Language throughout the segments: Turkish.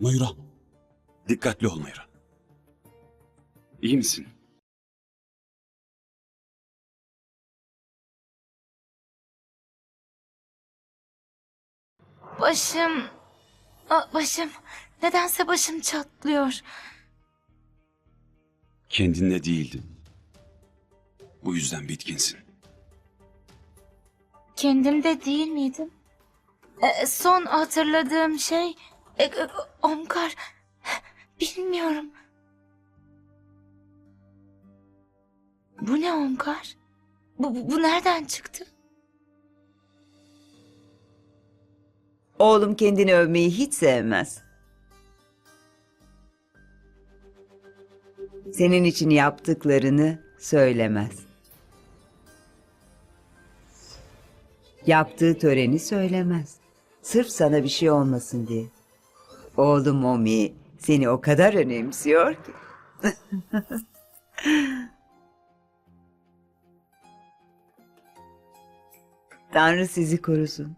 Mayura. Dikkatli ol Mayura. İyi misin? Başım... Başım... Nedense başım çatlıyor. Kendinde değildin. Bu yüzden bitkinsin. Kendimde değil miydim? Ee, son hatırladığım şey... E, e, Omkar... Bilmiyorum. Bu ne Omkar? Bu, bu, bu nereden çıktı? Oğlum kendini övmeyi hiç sevmez. Senin için yaptıklarını söylemez. Yaptığı töreni söylemez. Sırf sana bir şey olmasın diye. Oğlum Momi seni o kadar önemsiyor ki. Tanrı sizi korusun.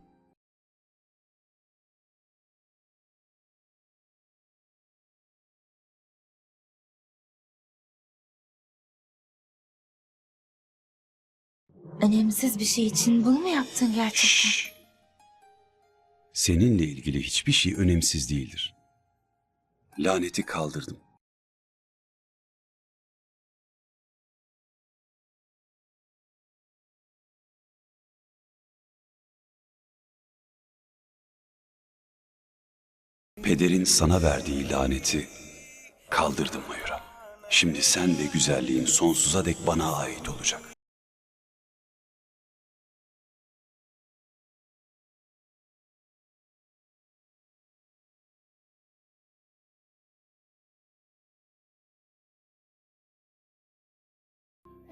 Önemsiz bir şey için bunu mu yaptın gerçekten? Seninle ilgili hiçbir şey önemsiz değildir. Laneti kaldırdım. Pederin sana verdiği laneti kaldırdım Mayura. Şimdi sen ve güzelliğin sonsuza dek bana ait olacak.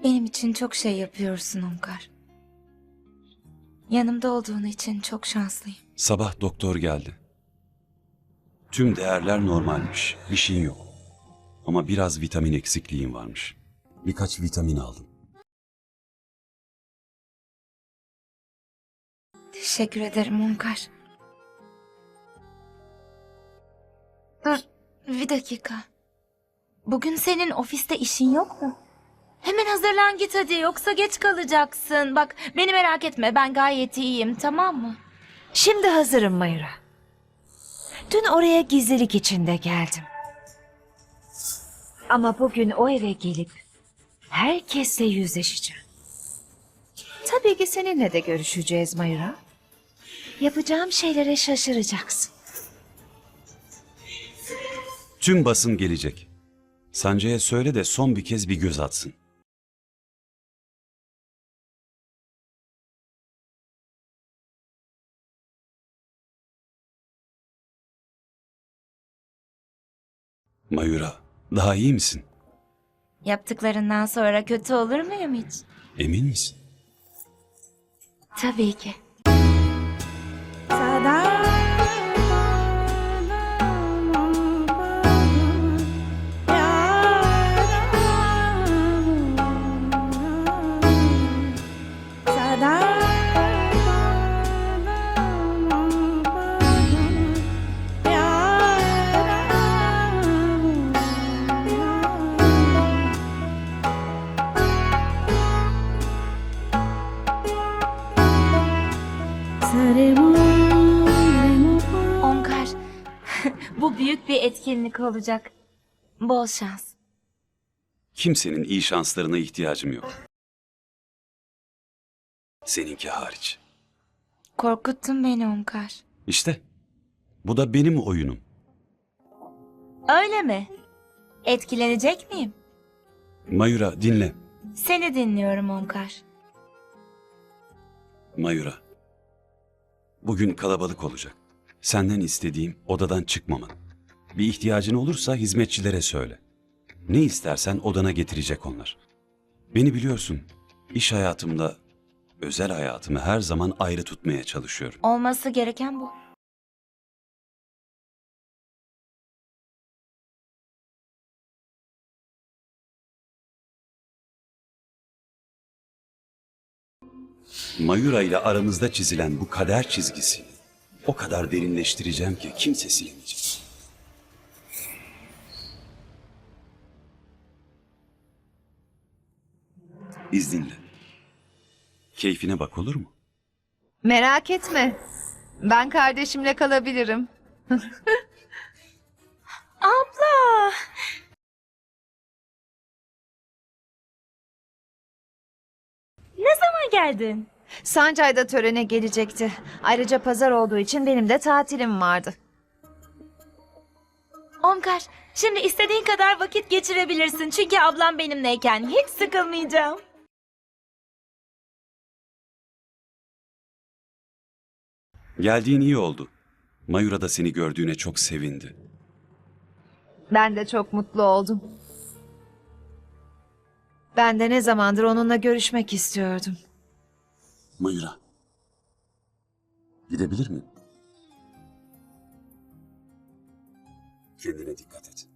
Benim için çok şey yapıyorsun Omkar. Yanımda olduğun için çok şanslıyım. Sabah doktor geldi. Tüm değerler normalmiş. Bir şeyin yok. Ama biraz vitamin eksikliğin varmış. Birkaç vitamin aldım. Teşekkür ederim Omkar. Dur bir dakika. Bugün senin ofiste işin yok mu? Hemen hazırlan git hadi yoksa geç kalacaksın. Bak beni merak etme ben gayet iyiyim tamam mı? Şimdi hazırım Mayura. Dün oraya gizlilik içinde geldim. Ama bugün o eve gelip herkesle yüzleşeceğim. Tabii ki seninle de görüşeceğiz Mayura. Yapacağım şeylere şaşıracaksın. Tüm basın gelecek. Sancı'ya söyle de son bir kez bir göz atsın. Mayura, daha iyi misin? Yaptıklarından sonra kötü olur muyum hiç? Emin misin? Tabii ki. Omkar, bu büyük bir etkinlik olacak. Bol şans. Kimsenin iyi şanslarına ihtiyacım yok. Seninki hariç. Korkuttun beni Omkar. İşte, bu da benim oyunum. Öyle mi? Etkilenecek miyim? Mayura dinle. Seni dinliyorum Omkar. Mayura. Bugün kalabalık olacak. Senden istediğim odadan çıkmaman. Bir ihtiyacın olursa hizmetçilere söyle. Ne istersen odana getirecek onlar. Beni biliyorsun. İş hayatımda özel hayatımı her zaman ayrı tutmaya çalışıyorum. Olması gereken bu. Mayura ile aramızda çizilen bu kader çizgisini o kadar derinleştireceğim ki kimse silemeyecek. İzninle. Keyfine bak olur mu? Merak etme. Ben kardeşimle kalabilirim. Abla! Ne zaman geldin? Sancay'da törene gelecekti. Ayrıca pazar olduğu için benim de tatilim vardı. Omkar, şimdi istediğin kadar vakit geçirebilirsin. Çünkü ablam benimleyken hiç sıkılmayacağım. Geldiğin iyi oldu. Mayura da seni gördüğüne çok sevindi. Ben de çok mutlu oldum. Ben de ne zamandır onunla görüşmek istiyordum. Mayura. Gidebilir miyim? Kendine dikkat et.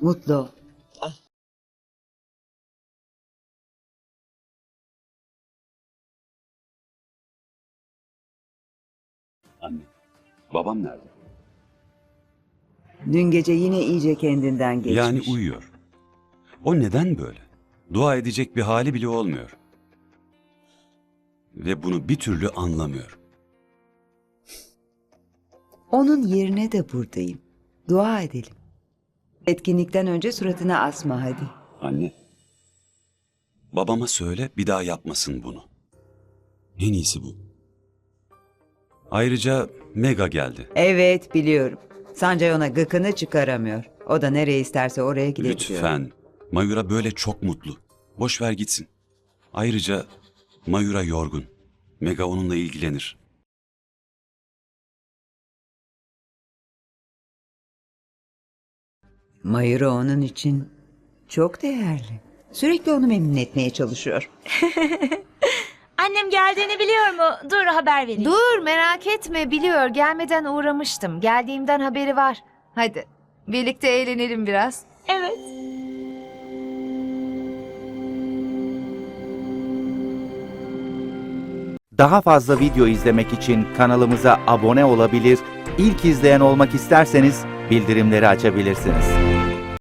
Mutlu ol. Anne. Babam nerede? Dün gece yine iyice kendinden geçmiş. Yani uyuyor. O neden böyle? Dua edecek bir hali bile olmuyor. Ve bunu bir türlü anlamıyor. Onun yerine de buradayım. Dua edelim. Etkinlikten önce suratına asma hadi. Anne. Babama söyle bir daha yapmasın bunu. En iyisi bu. Ayrıca Mega geldi. Evet biliyorum. Sancay ona gıkını çıkaramıyor. O da nereye isterse oraya gidebiliyor. Lütfen. Mayura böyle çok mutlu. Boş ver gitsin. Ayrıca Mayura yorgun. Mega onunla ilgilenir. Mayura onun için çok değerli. Sürekli onu memnun etmeye çalışıyor. Annem geldiğini biliyor mu? Dur haber vereyim. Dur merak etme biliyor gelmeden uğramıştım. Geldiğimden haberi var. Hadi birlikte eğlenelim biraz. Evet. Daha fazla video izlemek için kanalımıza abone olabilir, ilk izleyen olmak isterseniz bildirimleri açabilirsiniz.